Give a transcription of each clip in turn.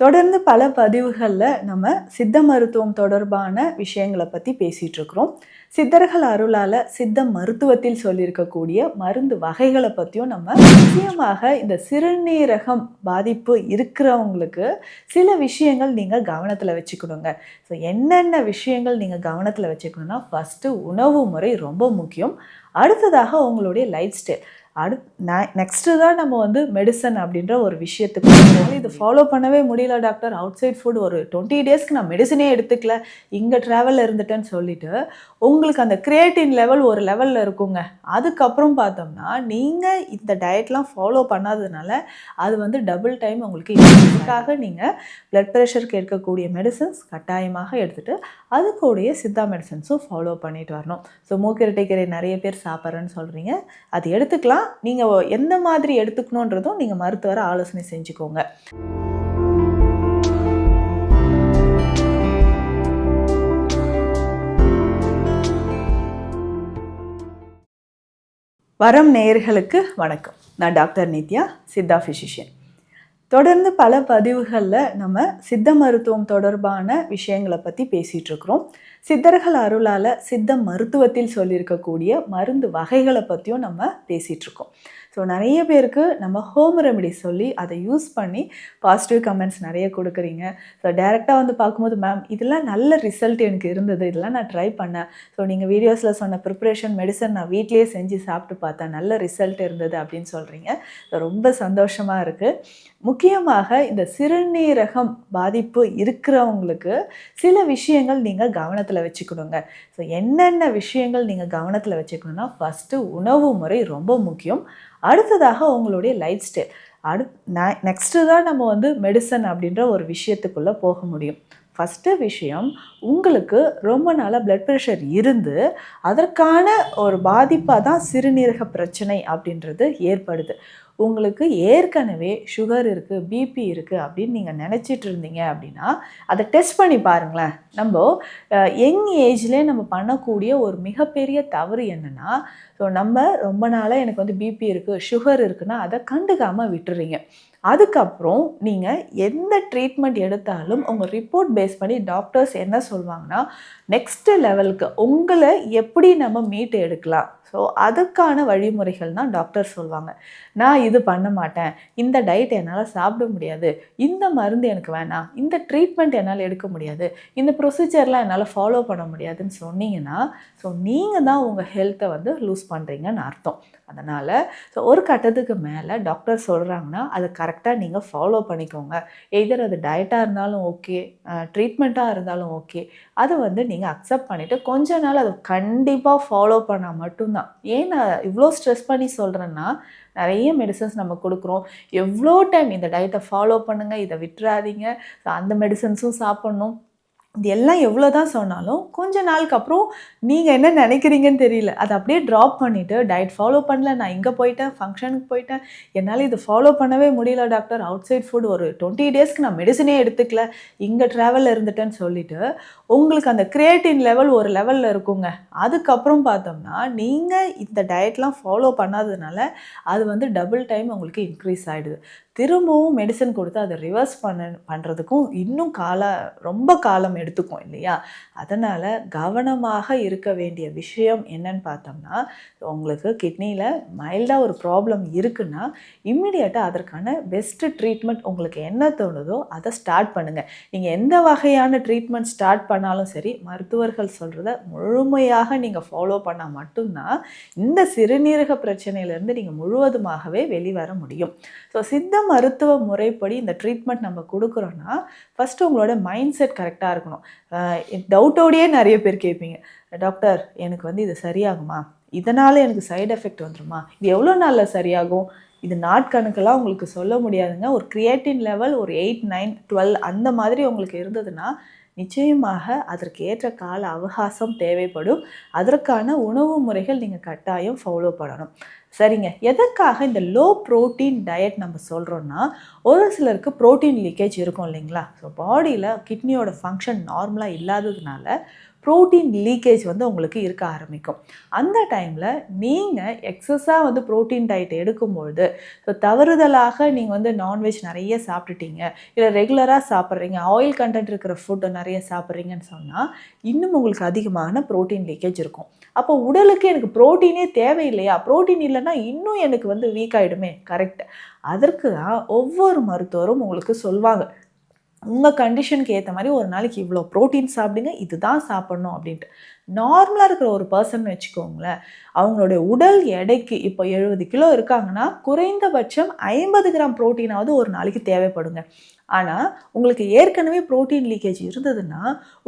தொடர்ந்து பல பதிவுகளில் நம்ம சித்த மருத்துவம் தொடர்பான விஷயங்களை பற்றி பேசிகிட்டு இருக்கிறோம் சித்தர்கள் அருளால் சித்த மருத்துவத்தில் சொல்லியிருக்கக்கூடிய மருந்து வகைகளை பற்றியும் நம்ம முக்கியமாக இந்த சிறுநீரகம் பாதிப்பு இருக்கிறவங்களுக்கு சில விஷயங்கள் நீங்கள் கவனத்தில் வச்சுக்கணுங்க. ஸோ என்னென்ன விஷயங்கள் நீங்கள் கவனத்தில் வச்சுக்கணுன்னா ஃபஸ்ட்டு உணவு முறை ரொம்ப முக்கியம். அடுத்ததாக உங்களுடைய லைஃப் ஸ்டைல் அடுத் நெக்ஸ்ட்டு தான் நம்ம வந்து மெடிசன் அப்படின்ற ஒரு விஷயத்துக்கு போகிறோம் இது ஃபாலோ பண்ணவே முடியல டாக்டர் அவுட் சைட் ஃபுட் ஒரு டுவெண்ட்டி டேஸ்க்கு நான் மெடிசனே எடுத்துக்கல. இங்கே ட்ராவலில் இருந்துட்டேன்னு சொல்லிட்டு உங்களுக்கு அந்த கிரியேட்டின் லெவல் ஒரு லெவலில் இருக்குங்க. அதுக்கப்புறம் பார்த்தோம்னா நீங்கள் இந்த டயட்லாம் ஃபாலோ பண்ணாததுனால அது வந்து டபுள் டைம் உங்களுக்கு அதுக்காக நீங்கள் பிளட் ப்ரெஷருக்கு கேட்கக்கூடிய மெடிசன்ஸ் கட்டாயமாக எடுத்துகிட்டு அது கூடயே சித்தா மெடிசன்ஸும் ஃபாலோ பண்ணிட்டு வரணும். ஸோ மூக்கிரட்டைக்கீரை நிறைய பேர் சாப்பிட்றேன்னு சொல்கிறீங்க அது எடுத்துக்கலாம். நீங்கள் எந்த மாதிரி எடுத்துக்கணுன்றதும் நீங்கள் மருத்துவரை ஆலோசனை செஞ்சுக்கோங்க. வரம் நேயர்களுக்கு வணக்கம். நான் டாக்டர் நித்யா சித்தா ஃபிசிஷியன் தொடர்ந்து பல பதிவுகளில் நம்ம சித்த மருத்துவம் தொடர்பான விஷயங்களை பற்றி பேசிகிட்ருக்குறோம் சித்தர்கள் அருளால் சித்த மருத்துவத்தில் சொல்லியிருக்கக்கூடிய மருந்து வகைகளை பற்றியும் நம்ம பேசிகிட்ருக்கோம். ஸோ நிறைய பேருக்கு நம்ம ஹோம் ரெமெடி சொல்லி அதை யூஸ் பண்ணி பாசிட்டிவ் கமெண்ட்ஸ் நிறைய கொடுக்குறீங்க. ஸோ டேரெக்டாக வந்து பார்க்கும்போது மேம் இதெல்லாம் நல்ல ரிசல்ட் எனக்கு இருந்தது. இதெல்லாம் நான் ட்ரை பண்ணேன். ஸோ நீங்கள் வீடியோஸில் சொன்ன ப்ரிப்ரேஷன் மெடிசன் நான் வீட்லேயே செஞ்சு சாப்பிட்டு பார்த்தேன். நல்ல ரிசல்ட் இருந்தது அப்படின்னு சொல்கிறீங்க ரொம்ப சந்தோஷமாக இருக்குது முக்கியமாக இந்த சிறுநீரகம் பாதிப்பு இருக்கிறவங்களுக்கு சில விஷயங்கள் நீங்கள் கவனத்தில் வச்சுக்கணுங்க. ஸோ என்னென்ன விஷயங்கள் நீங்கள் கவனத்தில் வச்சுக்கணுன்னா ஃபஸ்ட்டு உணவு முறை ரொம்ப முக்கியம். அடுத்ததாக உங்களுடைய லைஃப் ஸ்டைல் அடு நெக்ஸ்ட்டு தான் நம்ம வந்து மெடிசன் அப்படின்ற ஒரு விஷயத்துக்குள்ளே போக முடியும். ஃபஸ்ட்டு விஷயம் உங்களுக்கு ரொம்ப நாளாக பிளட் ப்ரெஷர் இருந்து அதற்கான ஒரு பாதிப்பாக தான் சிறுநீரக பிரச்சனை அப்படின்றது ஏற்படுது. உங்களுக்கு ஏற்கனவே சுகர் இருக்குது பிபி இருக்குது அப்படின்னு நீங்கள் நினச்சிட்டு இருந்தீங்க அப்படின்னா அதை டெஸ்ட் பண்ணி பாருங்களேன். நம்ம யங் ஏஜ்லேயே நம்ம பண்ணக்கூடிய ஒரு மிகப்பெரிய தவறு என்னென்னா ஸோ நம்ம ரொம்ப நாளாக எனக்கு வந்து பிபி இருக்குது சுகர் இருக்குன்னா அதை கண்டுக்காமல் விட்டுறீங்க. அதுக்கப்புறம் நீங்கள் எந்த ட்ரீட்மெண்ட் எடுத்தாலும் உங்கள் ரிப்போர்ட் பேஸ் பண்ணி டாக்டர்ஸ் என்ன சொல்லுவாங்கன்னா நெக்ஸ்ட்டு லெவலுக்கு உங்களை எப்படி நம்ம மீட்டு எடுக்கலாம்? ஸோ அதுக்கான வழிமுறைகள் தான் டாக்டர் சொல்லுவாங்க நான் இது பண்ண மாட்டேன். இந்த டயட் என்னால் சாப்பிட முடியாது. இந்த மருந்து எனக்கு வேணாம். இந்த ட்ரீட்மெண்ட் என்னால் எடுக்க முடியாது. இந்த ப்ரொசீஜர்லாம் என்னால் ஃபாலோ பண்ண முடியாதுன்னு சொன்னீங்கன்னா ஸோ நீங்கள் தான் உங்கள் ஹெல்த்தை வந்து லூஸ் பண்ணுறீங்கன்னு அர்த்தம். அதனால் ஸோ ஒரு கட்டத்துக்கு மேலே டாக்டர் சொல்கிறாங்கன்னா அதை கரெக்டாக நீங்கள் ஃபாலோ பண்ணிக்கோங்க. எதர் அது டயட்டாக இருந்தாலும் ஓகே ட்ரீட்மெண்ட்டாக இருந்தாலும் ஓகே அதை வந்து நீங்கள் அக்செப்ட் பண்ணிவிட்டு கொஞ்ச நாள் அதை கண்டிப்பாக ஃபாலோ பண்ணால் மட்டும்தான். ஏன் நான் இவ்வளோ ஸ்ட்ரெஸ் பண்ணி சொல்கிறேன்னா நிறைய மெடிசன்ஸ் நம்ம கொடுக்குறோம். எவ்வளோ டைம் இந்த டயட்டை ஃபாலோ பண்ணுங்கள் இதை விட்டுறாதீங்க. ஸோ அந்த மெடிசன்ஸும் சாப்பிட்ணும். இது எல்லாம் எவ்வளோ தான் சொன்னாலும் கொஞ்ச நாளுக்கு அப்புறம் நீங்கள் என்ன நினைக்கிறீங்கன்னு தெரியல. அதை அப்படியே ட்ராப் பண்ணிவிட்டு டயட் ஃபாலோ பண்ணல நான் இங்கே போயிட்டேன் ஃபங்க்ஷனுக்கு போயிட்டேன். என்னால் இது ஃபாலோ பண்ணவே முடியல டாக்டர் அவுட் சைட் ஃபுட் ஒரு டுவெண்ட்டி டேஸ்க்கு நான் மெடிசனே எடுத்துக்கல. இங்கே ட்ராவலில் இருந்துட்டேன்னு சொல்லிட்டு உங்களுக்கு அந்த கிரியேட்டின் லெவல் ஒரு லெவலில் இருக்குங்க. அதுக்கப்புறம் பார்த்தோம்னா நீங்கள் இந்த டயட்லாம் ஃபாலோ பண்ணாததுனால அது வந்து டபுள் டைம் உங்களுக்கு இன்க்ரீஸ் ஆகிடுது திரும்பவும் மெடிசன் கொடுத்து அதை ரிவர்ஸ் பண்ண பண்ணுறதுக்கும் இன்னும் கால ரொம்ப காலம் எடுத்துக்கும் இல்லையா? அதனால் கவனமாக இருக்க வேண்டிய விஷயம் என்னன்னு பார்த்தோம்னா உங்களுக்கு கிட்னியில் மைல்டாக ஒரு ப்ராப்ளம் இருக்குன்னா இம்மிடியட்டாக அதற்கான பெஸ்ட்டு ட்ரீட்மெண்ட் உங்களுக்கு என்ன தோணுதோ அதை ஸ்டார்ட் பண்ணுங்கள் நீங்கள் எந்த வகையான ட்ரீட்மெண்ட் ஸ்டார்ட் பண்ணாலும் சரி மருத்துவர்கள் சொல்கிறத முழுமையாக நீங்கள் ஃபாலோ பண்ணால் மட்டும்தான் இந்த சிறுநீரக பிரச்சனையிலேருந்து நீங்கள் முழுவதுமாகவே வெளிவர முடியும். ஸோ சித்த மருத்துவ முறைப்படி இந்த ட்ரீட்மெண்ட் நம்ம கொடுக்குறோன்னா ஃபஸ்ட்டு உங்களோட மைண்ட் செட் கரெக்டாக இருக்கணும். டவுட்டோடையே நிறைய பேர் கேட்பீங்க. டாக்டர் எனக்கு வந்து இது சரியாகுமா? இதனால் எனக்கு சைடு எஃபெக்ட் வந்துடுமா இது எவ்வளோ நாளில் சரியாகும்? இது நாட்கணக்கெல்லாம் உங்களுக்கு சொல்ல முடியாதுங்க. ஒரு கிரியேட்டின் லெவல் ஒரு எயிட் நைன் டுவெல் அந்த மாதிரி உங்களுக்கு இருந்ததுன்னா நிச்சயமாக அதற்கு ஏற்ற கால அவகாசம் தேவைப்படும். அதற்கான உணவு முறைகள் நீங்கள் கட்டாயம் ஃபாலோ பண்ணணும். சரிங்க. எதற்காக இந்த லோ ப்ரோட்டீன் டயட் நம்ம சொல்கிறோன்னா ஒரு சிலருக்கு ப்ரோட்டீன் லீக்கேஜ் இருக்கும் இல்லைங்களா? ஸோ பாடியில் கிட்னியோட ஃபங்க்ஷன் நார்மலாக இல்லாததுனால ப்ரோட்டீன் லீக்கேஜ் வந்து உங்களுக்கு இருக்க ஆரம்பிக்கும். அந்த டைமில் நீங்கள் எக்ஸஸாக வந்து ப்ரோட்டீன் டயட் எடுக்கும்பொழுது ஸோ தவறுதலாக நீங்கள் வந்து நான்வெஜ் நிறைய சாப்பிட்டுட்டீங்க இல்லை ரெகுலராக சாப்பிட்றீங்க ஆயில் கண்டென்ட் இருக்கிற ஃபுட்டை நிறைய சாப்பிட்றீங்கன்னு சொன்னால் இன்னும் உங்களுக்கு அதிகமான ப்ரோட்டீன் லீக்கேஜ் இருக்கும். அப்போ உடலுக்கு எனக்கு ப்ரோட்டீனே தேவையில்லையா? ப்ரோட்டீன் இல்லைன்னா இன்னும் எனக்கு வந்து வீக் ஆகிடுமே கரெக்ட் அதற்கு தான் ஒவ்வொரு மருத்துவரும் உங்களுக்கு சொல்வாங்க. உங்கள் கண்டிஷனுக்கு ஏற்ற மாதிரி ஒரு நாளைக்கு இவ்வளோ ப்ரோட்டீன் சாப்பிடுங்க இதுதான் சாப்பிட்ணும் அப்படின்ட்டு. நார்மலாக இருக்கிற ஒரு பர்சன் வச்சுக்கோங்களேன் அவங்களுடைய உடல் எடைக்கு இப்போ எழுபது கிலோ இருக்காங்கன்னா குறைந்தபட்சம் ஐம்பது கிராம் ப்ரோட்டீனாவது ஒரு நாளைக்கு தேவைப்படுங்க. ஆனால் உங்களுக்கு ஏற்கனவே ப்ரோட்டீன் லீக்கேஜ் இருந்ததுன்னா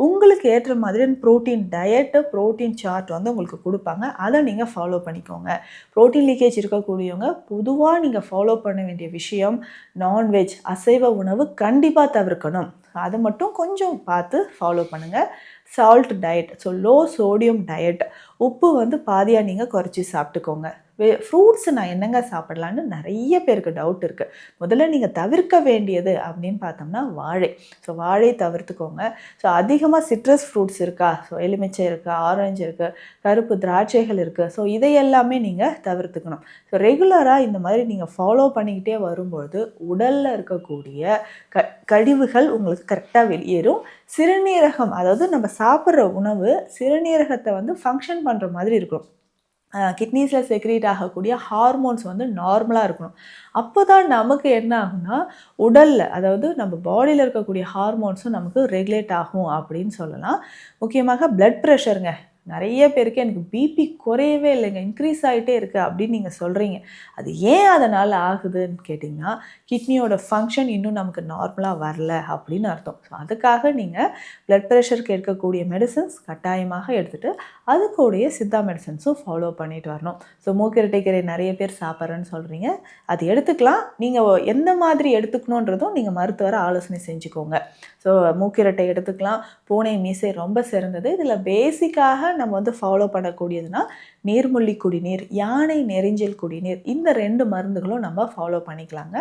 உங்களுக்கு ஏற்ற மாதிரியான ப்ரோட்டீன் டயட்டு ப்ரோட்டீன் சார்ட் வந்து உங்களுக்கு கொடுப்பாங்க. அதை நீங்கள் ஃபாலோ பண்ணிக்கோங்க. ப்ரோட்டீன் லீக்கேஜ் இருக்கக்கூடியவங்க பொதுவாக நீங்கள் ஃபாலோ பண்ண வேண்டிய விஷயம் நான்வெஜ் அசைவ உணவு கண்டிப்பாக தவிர்க்கணும். அதை மட்டும் கொஞ்சம் பார்த்து ஃபாலோ பண்ணுங்கள் salt diet so low sodium diet உப்பு வந்து பாதியாக நீங்கள் குறைச்சி சாப்பிட்டுக்கோங்க. ஃப்ரூட்ஸ் நான் என்னங்க சாப்பிடலான்னு நிறைய பேருக்கு டவுட் இருக்குது முதல்ல நீங்கள் தவிர்க்க வேண்டியது அப்படின்னு பார்த்தோம்னா வாழை. ஸோ வாழை தவிர்த்துக்கோங்க. ஸோ அதிகமாக சிட்ரஸ் ஃப்ரூட்ஸ் இருக்கா? ஸோ எலுமிச்சை இருக்குது ஆரஞ்சு இருக்குது கருப்பு திராட்சைகள் இருக்குது ஸோ இதையெல்லாமே நீங்கள் தவிர்த்துக்கணும். ஸோ ரெகுலராக இந்த மாதிரி நீங்கள் ஃபாலோ பண்ணிக்கிட்டே வரும்பொழுது உடலில் இருக்கக்கூடிய க கழிவுகள் உங்களுக்கு கரெக்டாக வெளியேறும். சிறுநீரகம் அதாவது நம்ம சாப்பிட்ற உணவு சிறுநீரகத்தை வந்து ஃபங்க்ஷன் பண்ணுற மாதிரி இருக்கும் கிட்னிஸில் செக்ரேட் ஆகக்கூடிய ஹார்மோன்ஸ் வந்து நார்மலாக இருக்கணும். அப்போ தான் நமக்கு என்ன ஆகும்னா உடலில் அதாவது நம்ம பாடியில் இருக்கக்கூடிய ஹார்மோன்ஸும் நமக்கு ரெகுலேட் ஆகும் அப்படின்னு சொல்லலாம். முக்கியமாக பிளட் ப்ரெஷருங்க நிறைய பேருக்கு எனக்கு பிபி குறையவே இல்லைங்க. இன்க்ரீஸ் ஆகிட்டே இருக்குது அப்படின்னு நீங்கள் சொல்கிறீங்க அது ஏன் அதனால் ஆகுதுன்னு கேட்டிங்கன்னா கிட்னியோட ஃபங்க்ஷன் இன்னும் நமக்கு நார்மலாக வரல அப்படின்னு அர்த்தம். ஸோ அதுக்காக நீங்கள் ப்ளட் ப்ரெஷருக்கு எடுக்கக்கூடிய மெடிசன்ஸ் கட்டாயமாக எடுத்துகிட்டு அது கூடயே சித்தா மெடிசன்ஸும் ஃபாலோ பண்ணிட்டு வரணும். ஸோ மூக்கிரட்டைக்கீரை நிறைய பேர் சாப்பிட்றேன்னு சொல்கிறீங்க அது எடுத்துக்கலாம். நீங்கள் எந்த மாதிரி எடுத்துக்கணுன்றதும் நீங்கள் மருத்துவரை ஆலோசனை செஞ்சுக்கோங்க. ஸோ மூக்கிரட்டை எடுத்துக்கலாம். பூனை மீசை ரொம்ப சிறந்தது. இதில் பேசிக்காக நம்ம வந்து ஃபாலோ பண்ணக்கூடியதுன்னா நீர்முள்ளி குடிநீர் யானை நெறிஞ்சல் குடிநீர் இந்த ரெண்டு மருந்துகளும் நம்ம ஃபாலோ பண்ணிக்கலாங்க.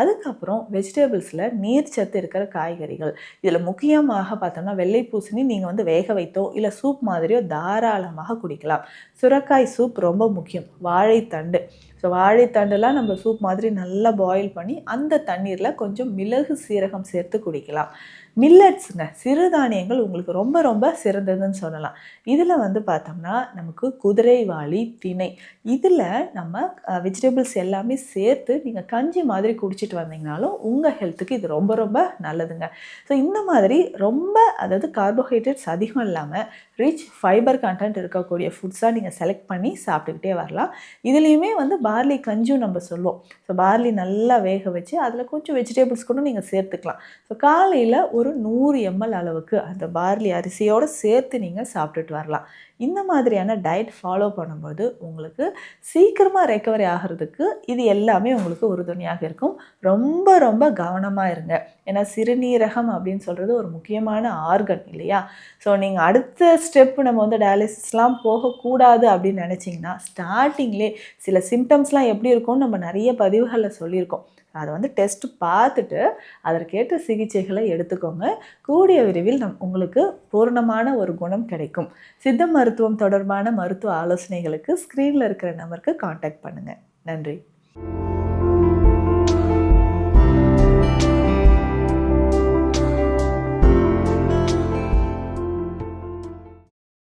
அதுக்கப்புறம் வெஜிடபிள்ஸில் நீர் சத்து இருக்கிற காய்கறிகள். இதில் முக்கியமாக பார்த்தோம்னா வெள்ளை பூசணி நீங்கள் வந்து வேக வைத்தோ இல்லை சூப் மாதிரியோ தாரா தாராளமாக குடிக்கலாம். சுரக்காய் சூப் ரொம்ப முக்கியம். வாழைத்தண்டு. ஸோ வாழைத்தண்டெல்லாம் நம்ம சூப் மாதிரி நல்லா பாயில் பண்ணி அந்த தண்ணீரில் கொஞ்சம் மிளகு சீரகம் சேர்த்து குடிக்கலாம். மில்லட்ஸுங்க சிறுதானியங்கள் உங்களுக்கு ரொம்ப ரொம்ப சிறந்ததுன்னு சொல்லலாம். இதில் வந்து பார்த்தோம்னா நமக்கு குதிரைவாளி திணை இதில் நம்ம வெஜிடபிள்ஸ் எல்லாமே சேர்த்து நீங்கள் கஞ்சி மாதிரி குடிச்சிட்டு வந்தீங்கனாலும் உங்கள் ஹெல்த்துக்கு இது ரொம்ப ரொம்ப நல்லதுங்க. ஸோ இந்த மாதிரி ரொம்ப அதாவது கார்போஹைட்ரேட்ஸ் அதிகம் இல்லாமல் ரிச் ஃபைபர் கண்டென்ட் இருக்கக்கூடிய ஃபுட்ஸாக நீங்கள் செலக்ட் பண்ணி சாப்பிட்டுக்கிட்டே வரலாம். இதுலேயுமே வந்து பார்லி கஞ்சும் நம்ம சொல்லுவோம். ஸோ பார்லி நல்லா வேக வச்சு அதில் கொஞ்சம் வெஜிடபிள்ஸ் கூட நீங்கள் சேர்த்துக்கலாம். ஸோ காலையில் ஒரு நூறு எம்எல் அளவுக்கு அந்த பார்லி அரிசியோடு சேர்த்து நீங்கள் சாப்பிட்டுட்டு வரலாம். இந்த மாதிரியான டயட் ஃபாலோ பண்ணும்போது உங்களுக்கு சீக்கிரமாக ரெக்கவரி ஆகிறதுக்கு இது எல்லாமே உங்களுக்கு உறுதுணையாக இருக்கும். ரொம்ப ரொம்ப கவனமாக இருங்க. ஏன்னா சிறுநீரகம் அப்படின்னு சொல்கிறது ஒரு முக்கியமான ஆர்கன் இல்லையா? ஸோ நீங்கள் அடுத்த ஸ்டெப் நம்ம வந்து டயாலிசிஸ்லாம் போகக்கூடாது அப்படின்னு நினச்சிங்கன்னா ஸ்டார்டிங்லே சில சிம்டம்ஸ்லாம் எப்படி இருக்கும்னு நம்ம நிறைய பதிவுகளில் சொல்லியிருக்கோம். அதை வந்து டெஸ்ட் பார்த்துட்டு அதற்கேற்ற சிகிச்சைகளை எடுத்துக்கோங்க. கூடிய விரைவில் நம் உங்களுக்கு பூர்ணமான ஒரு குணம் கிடைக்கும். சித்த மருத்துவம் தொடர்பான மருத்துவ ஆலோசனைகளுக்கு ஸ்க்ரீனில் இருக்கிற நம்பருக்கு காண்டாக்ட் பண்ணுங்கள் நன்றி.